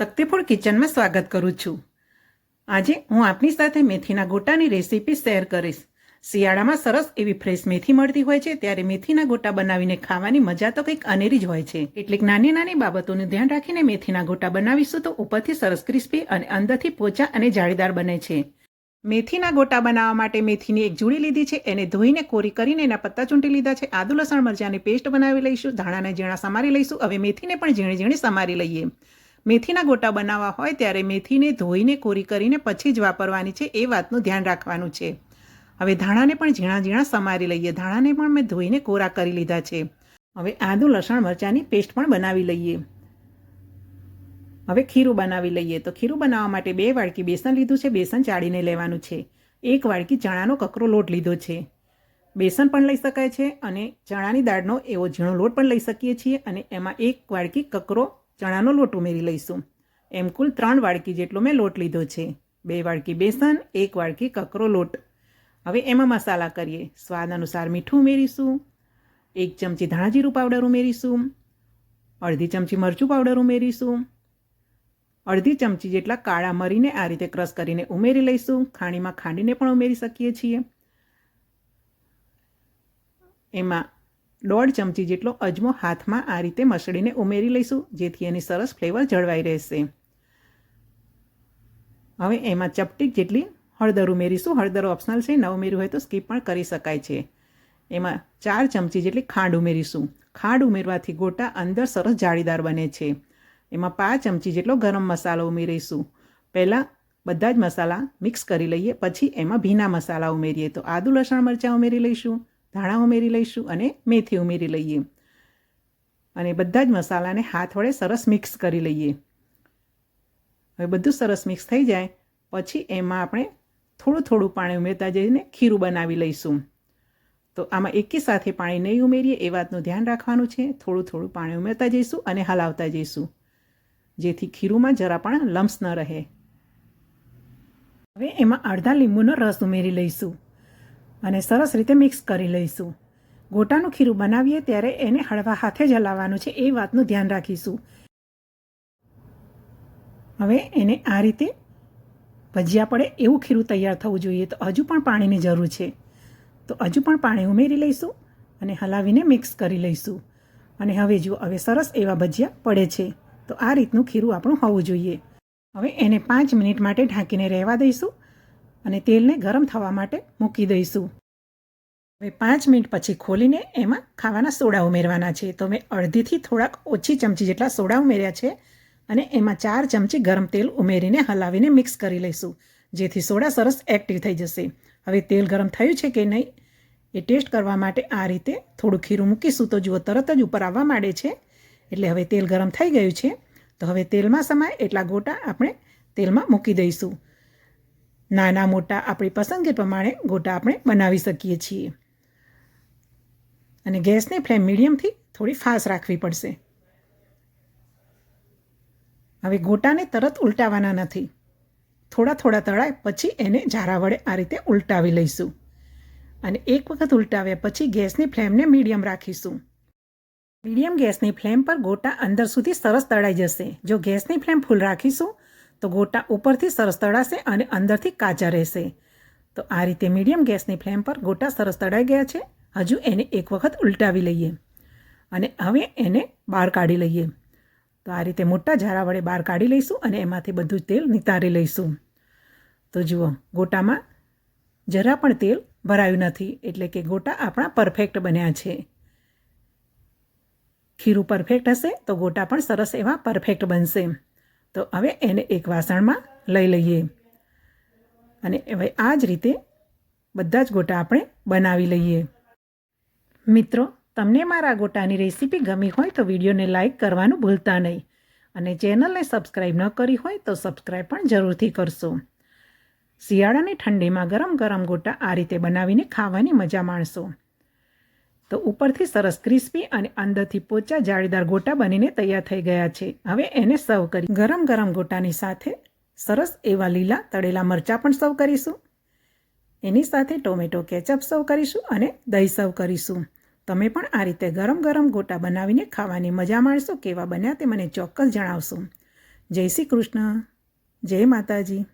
શક્તિફૂડ કિચનમાં સ્વાગત કરું છું. આજે હું આપની સાથે મેથીના ગોટાની રેસીપી શેર કરીશ. શિયાળામાં સરસ એવી ફ્રેશ મેથી મળતી હોય છે, ત્યારે મેથીના ગોટા બનાવીને ખાવાની મજા તો કંઈક અનેરી જ હોય છે. કેટલીક નાની નાની બાબતોનું ધ્યાન રાખીને મેથીના ગોટા બનાવીશું તો ઉપરથી સરસ ક્રિસ્પી અને અંદરથી પોચા અને જાળીદાર બને છે. મેથીના ગોટા બનાવવા માટે મેથીની એક જુડી લીધી છે, એને ધોઈને કોરી કરીને એના પત્તા ચૂંટી લીધા છે. આદુ, લસણ, મરચાંની પેસ્ટ બનાવી લઈશું, ધાણાને ઝીણા સમારી લઈશું. હવે મેથીને પણ ઝીણી ઝીણી સમારી લઈએ. મેથીના ગોટા બનાવવા હોય ત્યારે મેથીને ધોઈને, કોરી કરીને પછી જ વાપરવાની છે એ વાતનું ધ્યાન રાખવાનું છે. હવે ધાણાને પણ ઝીણા ઝીણા સમારી લઈએ. ધાણાને પણ મેં ધોઈને કોરા કરી લીધા છે. હવે આદુ, લસણ, મરચાંની પેસ્ટ પણ બનાવી લઈએ. હવે ખીરું બનાવી લઈએ. તો ખીરું બનાવવા માટે બે વાડકી બેસન લીધું છે. બેસન ચાળીને લેવાનું છે. એક વાડકી ચણાનો કકરો લોટ લીધો છે. બેસન પણ લઈ શકાય છે અને ચણાની દાળનો એવો ઝીણો લોટ પણ લઈ શકીએ છીએ અને એમાં એક વાડકી કકરો ચણાનો લોટ ઉમેરી લઈશું. એમ કુલ ત્રણ વાડકી જેટલો મેં લોટ લીધો છે. બે વાડકી બેસન, એક વાડકી કકરો લોટ. હવે એમાં મસાલા કરીએ. સ્વાદ અનુસાર મીઠું ઉમેરીશું. એક ચમચી ધાણાજીરું પાવડર ઉમેરીશું. અડધી ચમચી મરચું પાવડર ઉમેરીશું. અડધી ચમચી જેટલા કાળા મરીને આ રીતે ક્રશ કરીને ઉમેરી લઈશું. ખાણીમાં ખાંડીને પણ ઉમેરી શકીએ છીએ. એમાં દોઢ ચમચી જેટલો અજમો હાથમાં આ રીતે મસળીને ઉમેરી લઈશું, જેથી એની સરસ ફ્લેવર જળવાઈ રહેશે. હવે એમાં ચપટીક જેટલી હળદર ઉમેરીશું. હળદર ઓપ્શનલ છે, ન ઉમેર્યું હોય તો સ્કીપ પણ કરી શકાય છે. એમાં ચાર ચમચી જેટલી ખાંડ ઉમેરીશું. ખાંડ ઉમેરવાથી ગોટા અંદર સરસ જાળીદાર બને છે. એમાં પાંચ ચમચી જેટલો ગરમ મસાલો ઉમેરીશું. પહેલાં બધા જ મસાલા મિક્સ કરી લઈએ, પછી એમાં ભીના મસાલા ઉમેરીએ. તો આદુ લસણ મરચાં ઉમેરી લઈશું. ધાણા ઉમેરી લઈશું અને મેથી ઉમેરી લઈએ. અને બધા જ મસાલાને હાથ વડે સરસ મિક્સ કરી લઈએ. હવે બધું સરસ મિક્સ થઈ જાય, પછી એમાં આપણે થોડું થોડું પાણી ઉમેરતા જઈને ખીરું બનાવી લઈશું. તો આમાં એકી સાથે પાણી નહીં ઉમેરીએ, એ વાતનું ધ્યાન રાખવાનું છે. થોડું થોડું પાણી ઉમેરતા જઈશું અને હલાવતા જઈશું. જેથી ખીરુંમાં જરા પણ લમ્સ ન રહે. હવે એમાં અડધા લીંબુનો રસ ઉમેરી લઈશું. અને સરસ રીતે મિક્સ કરી લઈશું. ગોટાનું ખીરું બનાવીએ ત્યારે એને હળવા હાથે જ હલાવવાનું છે એ વાતનું ધ્યાન રાખીશું. હવે એને આ રીતે ભજીયા પડે એવું ખીરું તૈયાર થવું જોઈએ. તો હજુ પણ પાણીની જરૂર છે. તો હજુ પણ પાણી ઉમેરી લઈશું અને હલાવીને મિક્સ કરી લઈશું. અને હવે જુઓ, હવે સરસ એવા ભજીયા પડે છે. તો આ રીતનું ખીરું આપણું હોવું જોઈએ. હવે એને પાંચ મિનિટ માટે ઢાંકીને રહેવા દઈશું. અને તેલને ગરમ થવા માટે મૂકી દઈશું. હવે પાંચ મિનિટ પછી ખોલીને એમાં ખાવાના સોડા ઉમેરવાના છે. તો મેં અડધીથી થોડાક ઓછી ચમચી જેટલા સોડા ઉમેર્યા છે અને એમાં ચાર ચમચી ગરમ તેલ ઉમેરીને હલાવીને મિક્સ કરી લઈશું, જેથી સોડા સરસ એક્ટિવ થઈ જશે. હવે તેલ ગરમ થયું છે કે નહીં એ ટેસ્ટ કરવા માટે આ રીતે થોડું ખીરું મૂકીશું. તો જુઓ, તરત જ ઉપર આવવા માંડે છે. એટલે હવે તેલ ગરમ થઈ ગયું છે. તો હવે તેલમાં સમાય એટલા ગોટા આપણે તેલમાં મૂકી દઈશું. નાના મોટા આપણી પસંદગી પ્રમાણે ગોટા આપણે બનાવી શકીએ છીએ. અને ગેસની ફ્લેમ મીડિયમથી થોડી ફાસ્ટ રાખવી પડશે. હવે ગોટાને તરત ઉલટાવવાના નથી. થોડા થોડા તળાય પછી એને ઝારા વડે આ રીતે ઉલટાવી લઈશું. અને એક વખત ઉલટાવ્યા પછી ગેસની ફ્લેમને મીડિયમ રાખીશું. મીડિયમ ગેસની ફ્લેમ પર ગોટા અંદર સુધી સરસ તળાઈ જશે. જો ગેસની ફ્લેમ ફૂલ રાખીશું તો ગોટા ઉપરથી સરસ તળાશે અને અંદરથી કાચા રહેશે. તો આ રીતે મીડિયમ ગેસની ફ્લેમ પર ગોટા સરસ તળાઈ ગયા છે. હજુ એને એક વખત ઉલટાવી લઈએ અને હવે એને બહાર કાઢી લઈએ. તો આ રીતે મોટા ઝારા વડે બહાર કાઢી લઈશું અને એમાંથી બધું તેલ નિતારી લઈશું. તો જુઓ, ગોટામાં જરા પણ તેલ ભરાયું નથી, એટલે કે ગોટા આપણા પરફેક્ટ બન્યા છે. ખીરું પરફેક્ટ હશે તો ગોટા પણ સરસ એવા પરફેક્ટ બનશે. તો હવે એને એક વાસણમાં લઈ લઈએ. અને હવે આ જ રીતે બધા જ ગોટા આપણે બનાવી લઈએ. મિત્રો, તમને મારા ગોટાની રેસીપી ગમી હોય તો વિડીયોને લાઇક કરવાનું ભૂલતા નહીં. અને ચેનલને સબસ્ક્રાઈબ ન કરી હોય તો સબસ્ક્રાઈબ પણ જરૂરથી કરશો. શિયાળાની ઠંડીમાં ગરમ ગરમ ગોટા આ રીતે બનાવીને ખાવાની મજા માણશો. તો ઉપરથી સરસ ક્રિસ્પી અને અંદરથી પોચા જાળીદાર ગોટા બનીને તૈયાર થઈ ગયા છે. હવે એને સર્વ કરી ગરમ ગરમ ગોટાની સાથે સરસ એવા લીલા તળેલા મરચાં પણ સર્વ કરીશું. એની સાથે ટોમેટો કેચઅપ સર્વ કરીશું અને દહીં સર્વ કરીશું. તમે પણ આ રીતે ગરમ ગરમ ગોટા બનાવીને ખાવાની મજા માણશો કેવા બન્યા તે મને ચોક્કસ જણાવશો. જય શ્રી કૃષ્ણ. જય માતાજી.